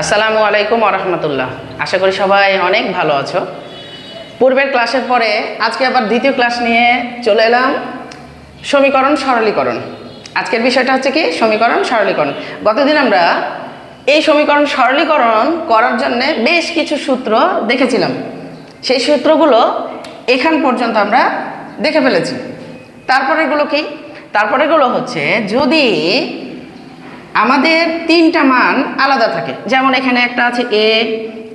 আসসালামু আলাইকুম আরহামতুল্লাহ আশা করি সবাই অনেক ভালো আছো। পূর্বের ক্লাসের পরে আজকে আবার দ্বিতীয় ক্লাস নিয়ে চলে এলাম সমীকরণ সরলীকরণ। আজকের বিষয়টা হচ্ছে কি? সমীকরণ সরলীকরণ। গতদিন আমরা এই সমীকরণ সরলীকরণ করার জন্য বেশ কিছু সূত্র দেখেছিলাম। সেই সূত্রগুলো এখান পর্যন্ত আমরা দেখে ফেলেছি। তারপরেগুলো কি? তারপরেগুলো হচ্ছে যদি আমাদের তিনটা মান আলাদা থাকে। যেমন এখানে একটা আছে এ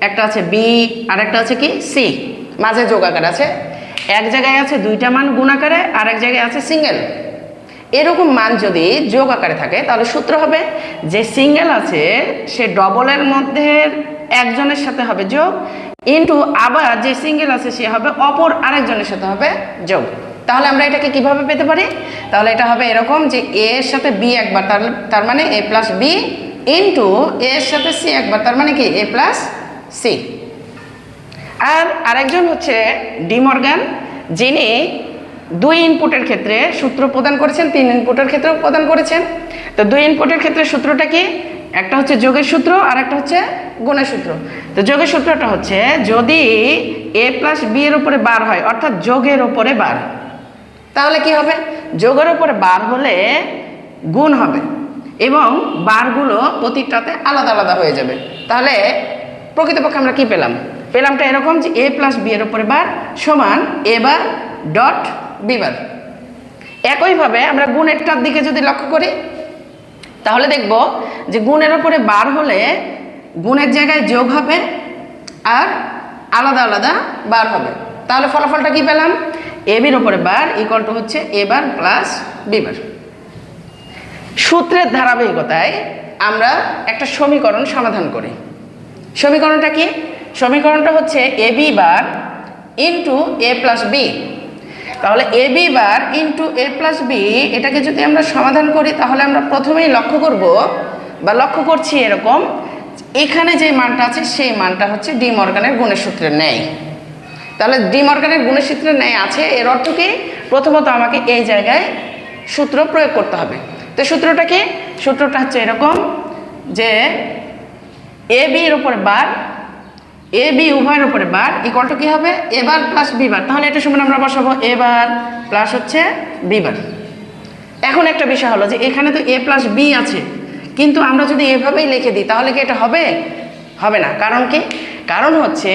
একটা আছে বি আর একটা আছে কি? সি মাঝে যোগাকার আছে। এক জায়গায় আছে দুইটা মান গুণাকারে আর এক জায়গায় আছে সিঙ্গেল এরকম মান যদি যোগ আকারে থাকে, তাহলে সূত্র হবে যে সিঙ্গেল আছে, সে ডবলের মধ্যে একজনের সাথে হবে যোগ ইন্টু আবার যে সিঙ্গেল আছে, সে হবে অপর আরেকজনের সাথে হবে যোগ। তাহলে আমরা এটাকে কীভাবে পেতে পারি? তাহলে এটা হবে এরকম যে এ এর সাথে বি একবার, তার তার মানে এ প্লাস বি ইন্টু এর সাথে সি একবার, তার মানে কি? এ প্লাস সি। আর আরেকজন হচ্ছে ডিমর্গান যিনি দুই ইনপুটের ক্ষেত্রে সূত্র প্রদান করেছেন, তিন ইনপুটের ক্ষেত্রেও প্রদান করেছেন। তো দুই ইনপুটের ক্ষেত্রে সূত্রটা কি? একটা হচ্ছে যোগের সূত্র আর একটা হচ্ছে গুণের সূত্র। তো যোগের সূত্রটা হচ্ছে যদি এ প্লাস বি এর উপরে বার হয়, অর্থাৎ যোগের উপরে বার। তাহলে কি হবে? যোগের উপরে বার হলে গুণ হবে এবং বারগুলো প্রতিটাতে আলাদা আলাদা হয়ে যাবে। তাহলে প্রকৃতপক্ষে আমরা কি পেলাম? পেলামটা এরকম যে এ প্লাস বি এর উপরে বার সমান এ বার ডট বি বার। একইভাবে আমরা গুণেরটার দিকে যদি লক্ষ্য করি, তাহলে দেখব যে গুণের ওপরে বার হলে গুণের জায়গায় যোগ হবে আর আলাদা আলাদা বার হবে। তাহলে ফলাফলটা কি পেলাম? এ বির ওপরে বার ইকুয়াল টু হচ্ছে এ বার প্লাস বি বার। সূত্রের ধারাবাহিকতায় আমরা একটা সমীকরণ সমাধান করি। সমীকরণটা কি? সমীকরণটা হচ্ছে A B bar into A plus B তাহলে A B bar into A plus B এটাকে যদি আমরা সমাধান করি, তাহলে আমরা প্রথমেই লক্ষ্য করব, বা লক্ষ্য করছি এরকম, এখানে যে মানটা আছে, সেই মানটা হচ্ছে ডি মর্গানের গুণের সূত্রের ন্যায়। তাহলে ডি মর্গানের গুণের সূত্রের ন্যায় আছে। এর অর্থ কি? প্রথমত আমাকে এই জায়গায় সূত্র প্রয়োগ করতে হবে। তো সূত্রটা কি? সূত্রটা হচ্ছে এরকম যে এ বি এর উপরে বার, এ বি উভয়ের উপরে বার ইকুয়াল টু কী হবে? এবার প্লাস বি বার। তাহলে এটা সমান আমরা বসাবো এবার প্লাস হচ্ছে বি বার। এখন একটা বিষয় হলো যে এখানে তো এ প্লাস বি আছে। কিন্তু আমরা যদি এভাবেই লিখে দিই, তাহলে কি এটা হবে? হবে না। কারণ কি? কারণ হচ্ছে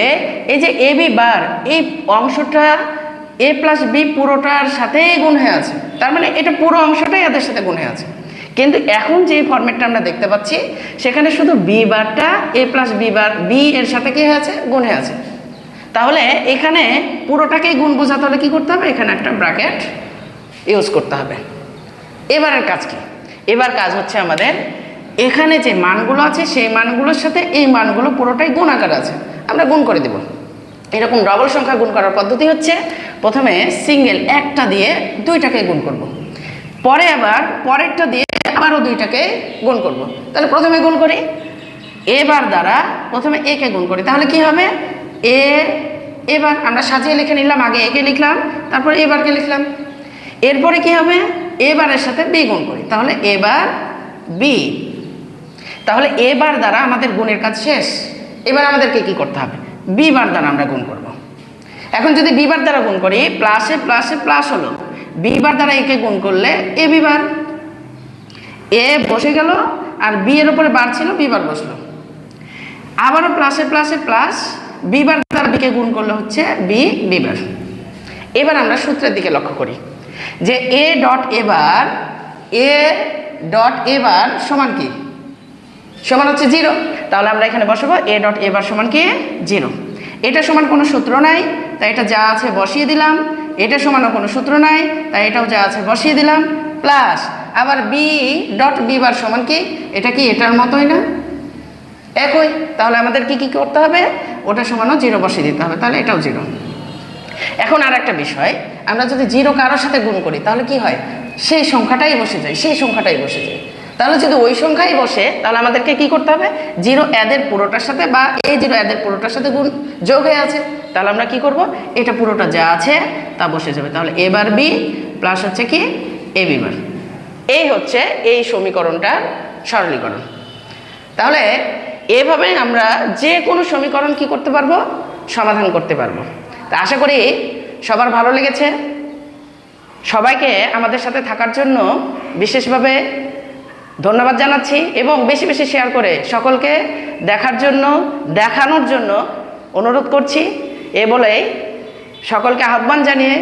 এই যে এ বি বার, এই অংশটা এ প্লাস বি পুরোটার সাথেই গুণ হয়ে আছে। তার মানে এটা পুরো অংশটাই এদের সাথে গুণ হয়ে আছে। কিন্তু এখন যে ফর্মেটটা আমরা দেখতে পাচ্ছি, সেখানে শুধু বি বারটা A plus B bar B এর সাথে কী হয়ে আছে? গুণ হয়ে আছে। তাহলে এখানে পুরোটাকেই গুণ বোঝাতে হলে কী করতে হবে? এখানে একটা ব্র্যাকেট ইউজ করতে হবে। এবারের কাজ কি? এবার কাজ হচ্ছে আমাদের এখানে যে মানগুলো আছে, সেই মানগুলোর সাথে এই মানগুলো পুরোটাই গুণ আকার আছে। আমরা গুণ করে দেব। এরকম ডবল সংখ্যা গুণ করার পদ্ধতি হচ্ছে, প্রথমে সিঙ্গেল একটা দিয়ে দুইটাকে গুণ করব। পরে আবার পরেরটা দিয়ে আবারও দুইটাকে গুণ করব। তাহলে প্রথমে গুণ করি। এবার দ্বারা প্রথমে একে গুণ করি। তাহলে কি হবে? এ এবার আমরা সাজিয়ে লিখে নিলাম, আগে একে লিখলাম, তারপর এবারকে লিখলাম। এরপরে কি হবে? এবারের সাথে বি গুণ করি। তাহলে এবার বি তাহলে এবার দ্বারা আমাদের গুণের কাজ শেষ। এবার আমাদেরকে কি করতে হবে? বি বার দ্বারা আমরা গুণ করব। এখন যদি বি বার দ্বারা গুণ করি প্লাসে প্লাসে প্লাস হলো। বি বার দ্বারা একে গুণ করলে এ বি বার। এ বসে গেল আর বি এর উপরে বার ছিল, বি বার বসল। আবারও প্লাসে প্লাসে প্লাস বি বার দ্বারা বিকে গুণ করলে হচ্ছে বি বি বার। এবার আমরা সূত্রের দিকে লক্ষ্য করি যে এ ডট এবার এ ডট এবার সমান কি? সমান হচ্ছে জিরো। তাহলে আমরা এখানে বসাবো এ ডট এ বার সমান কি? জিরো। এটা সমান কোনো সূত্র নাই, তাই এটা যা আছে বসিয়ে দিলাম। এটা সমানও কোনো সূত্র নাই, তাই এটাও যা আছে বসিয়ে দিলাম। প্লাস আবার বি ডট বি বার সমান কি? এটা কি এটার মতোই না? একই। তাহলে আমাদের কি কি করতে হবে? ওটা সমানও জিরো বসিয়ে দিতে হবে, তাহলে এটাও জিরো। এখন আর একটা বিষয়, আমরা যদি জিরো কারোর সাথে গুণ করি, তাহলে কি হয়? সেই সংখ্যাটাই বসে যায়, সেই সংখ্যাটাই বসে যায়। তাহলে যদি ওই সংখ্যাই বসে, তাহলে আমাদেরকে কি করতে হবে? জিরো অ্যাদের পুরোটার সাথে বা এই জিরো এদের পুরোটার সাথে গুণ যোগ হয়ে আছে। তাহলে আমরা কি করব? এটা পুরোটা যা আছে, তা বসে যাবে। তাহলে এবার বি প্লাস হচ্ছে কি? A B bar. এই হচ্ছে এই সমীকরণটার সরলীকরণ। তাহলে এভাবে আমরা যে কোনো সমীকরণ কি করতে পারব? সমাধান করতে পারব। তা আশা করি সবার ভালো লেগেছে। সবাইকে আমাদের সাথে থাকার জন্য বিশেষভাবে ধন্যবাদ জানাচ্ছি এবং বেশি বেশি শেয়ার করে সকলকে দেখার জন্য, দেখানোর জন্য অনুরোধ করছি। এ বলেই সকলকে আহ্বান জানিয়ে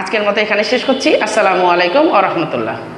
আজকের মতো এখানে শেষ করছি। আসসালামু আলাইকুম আ রহমতুল্লাহ।